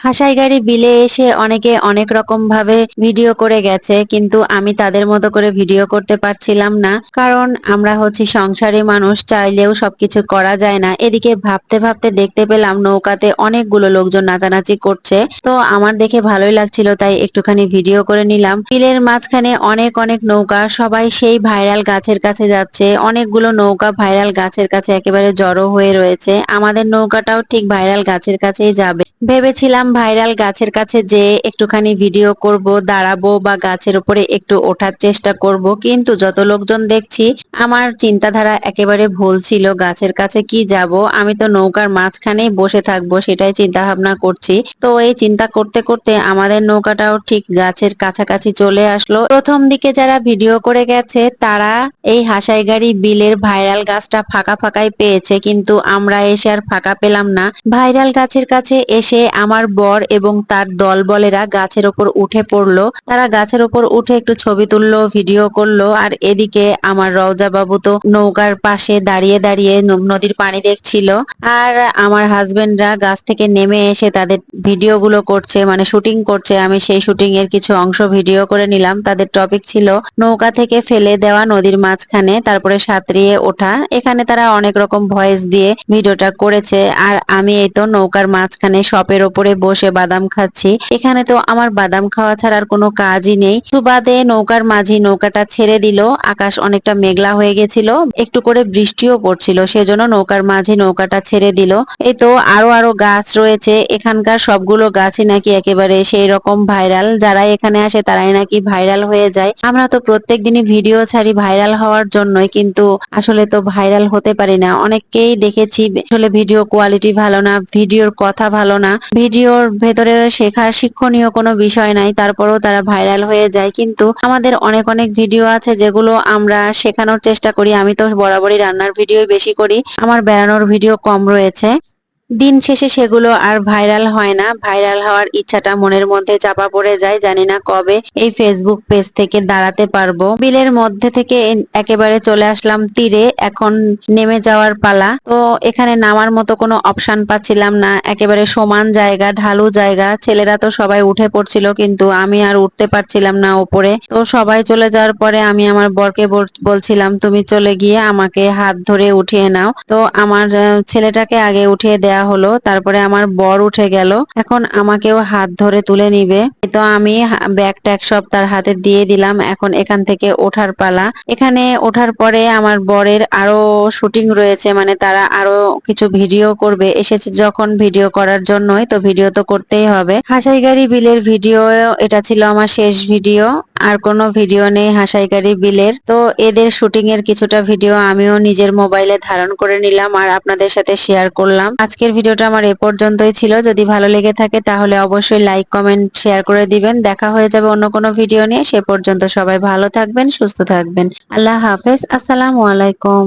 হাসাইগাড়ি বিলে এসে অনেকে অনেক রকম ভাবে ভিডিও করে গেছে, কিন্তু আমি তাদের মতো করে ভিডিও করতে পারছিলাম না। কারণ আমরা হচ্ছি সংসারী মানুষ, চাইলেও সবকিছু করা যায় না। এদিকে ভাবতে ভাবতে দেখতে পেলাম নৌকাতে অনেকগুলো লোকজন নাচানাচি করছে। তো আমার দেখে ভালোই লাগছিল, তাই একটুখানি ভিডিও করে নিলাম। বিলের মাঝখানে অনেক অনেক নৌকা, সবাই সেই ভাইরাল গাছের কাছে যাচ্ছে। অনেকগুলো নৌকা ভাইরাল গাছের কাছে একেবারে জড়ো হয়ে রয়েছে। আমাদের নৌকাটাও ঠিক ভাইরাল গাছের কাছেই যাবে। ভেবেছিলাম ভাইরাল গাছের কাছে যে একটুখানি ভিডিও করব, দাঁড়াবো বা গাছের উপরে একটু ওঠার চেষ্টা করব। কিন্তু যত লোকজন দেখছি, আমার চিন্তাধারা একেবারে ভুল ছিল। গাছের কাছে কি যাব? আমি তো নৌকার মাঝখানেই বসে থাকব, সেটাই চিন্তা ভাবনা করছি। তো এই চিন্তা করতে করতে আমাদের নৌকাটাও ঠিক গাছের কাছাকাছি চলে আসলো। প্রথম দিকে যারা ভিডিও করে গেছে, তারা এই হাসাইগাড়ি বিলের ভাইরাল গাছটা ফাঁকা ফাঁকাই পেয়েছে। কিন্তু আমরা এসে আর ফাঁকা পেলাম না। ভাইরাল গাছের কাছে এসে আমার বর এবং তার দল বলেরা গাছের ওপর উঠে পড়ল। তারা গাছের ওপর উঠে একটু ছবি তুললো, ভিডিও করল আর এদিকে আমার রওজা বাবু তো নৌকার পাশে দাঁড়িয়ে দাঁড়িয়ে নদীর পানি দেখছিল। আর আমার হাজবেন্ডরা গাছ থেকে নেমে এসে তাদের ভিডিও গুলো করছে মানে শুটিং করছে। আমি সেই শুটিং এর কিছু অংশ ভিডিও করে নিলাম। তাদের টপিক ছিল নৌকা থেকে ফেলে দেওয়া নদীর মাঝখানে, তারপরে সাঁতরিয়ে ওঠা। এখানে তারা অনেক রকম ভয়েস দিয়ে ভিডিওটা করেছে। আর আমি এই তো নৌকার মাঝখানে শপের ওপরে বসে বাদাম খাচ্ছি। এখানে তো আমার বাদাম খাওয়া ছাড়ার কোনো কাজই নেই। সুবাদে নৌকার মাঝি নৌকাটা ছেড়ে দিল। আকাশ অনেকটা মেঘলা হয়ে গেছিল। একটু করে বৃষ্টিও পড়ছিল, সেজন্য নৌকার মাঝি নৌকাটা ছেড়ে দিল। এই তো আরও আরও গাছ রয়েছে। এখানকার সবগুলো গাছই নাকি একেবারে সেই রকম ভাইরাল। যারা এখানে আসে তারাই নাকি ভাইরাল হয়ে যায়। আমরা তো প্রত্যেক দিনই ভিডিও ছাড়ি ভাইরাল হওয়ার জন্যই, কিন্তু আসলে তো ভাইরাল হতে পারি না। অনেককেই দেখেছি, আসলে ভিডিও কোয়ালিটি ভালো না, ভিডিওর কথা ভালো না। ভিডিওর ভেতরে শেখার শিক্ষণীয় কোনো বিষয় নাই, তারপরও তারা ভাইরাল হয়ে যায়। কিন্তু আমাদের অনেক অনেক ভিডিও আছে যেগুলো আমরা শেখানোর চেষ্টা করি। আমি তো বরাবরই রান্নার ভিডিও বেশি করি। আমার বেড়ানোর ভিডিও কম রয়েছে। দিন শেষে সেগুলো আর ভাইরাল হয় না। ভাইরাল হওয়ার ইচ্ছাটা মনের মধ্যে চাপা পড়ে যায়। জানি না কবে এই ফেসবুক পেজ থেকে দাঁড়াতে পারব। বিলের মধ্যে থেকে একেবারে চলে আসলাম তীরে। এখন নেমে যাওয়ার পালা। তো এখানে নামার মতো কোনো অপশন পাচ্ছিলাম না। একেবারে সমান জায়গা, ঢালু জায়গা। ছেলেরা তো সবাই উঠে পড়ছিল, কিন্তু আমি আর উঠতে পারছিলাম না উপরে তো সবাই চলে যাওয়ার পরে আমি আমার বরকে বল- বলছিলাম, তুমি চলে গিয়ে আমাকে হাত ধরে উঠিয়ে নাও। তো আমার ছেলেটাকে আগে উঠিয়ে দেয়া হলো, তারপরে আমার বর উঠে গেল। এখন আমাকেও হাত ধরে তুলে নিবে। তো আমি হা- ব্যাগ ট্যাগ সব তার হাতে দিয়ে দিলাম, এখন এখান থেকে ওঠার পালা। এখানে ওঠার পরে আমার বরের আরও শুটিং রয়েছে মানে তারা আরও কিছু ভিডিও করবে। এসেছে যখন ভিডিও করার জন্যই, তো ভিডিও তো করতেই হবে। হাসাইগাড়ি বিলের ভিডিও, এটা ছিল আমার শেষ ভিডিও। আর কোনো ভিডিও নেই হাসাইকারি বিলের। তো এদের শুটিং এর কিছুটা ভিডিও আমিও নিজের মোবাইলে ধারণ করে নিলাম আর আপনাদের সাথে শেয়ার করলাম। আজকের ভিডিওটা আমার এ পর্যন্তই ছিল। যদি ভালো লেগে থাকে তাহলে অবশ্যই লাইক কমেন্ট শেয়ার করে দিবেন। দেখা হয়ে যাবে অন্য কোনো ভিডিও নিয়ে। সে পর্যন্ত সবাই ভালো থাকবেন, সুস্থ থাকবেন। আল্লাহ হাফেজ। আসসালামু আলাইকুম।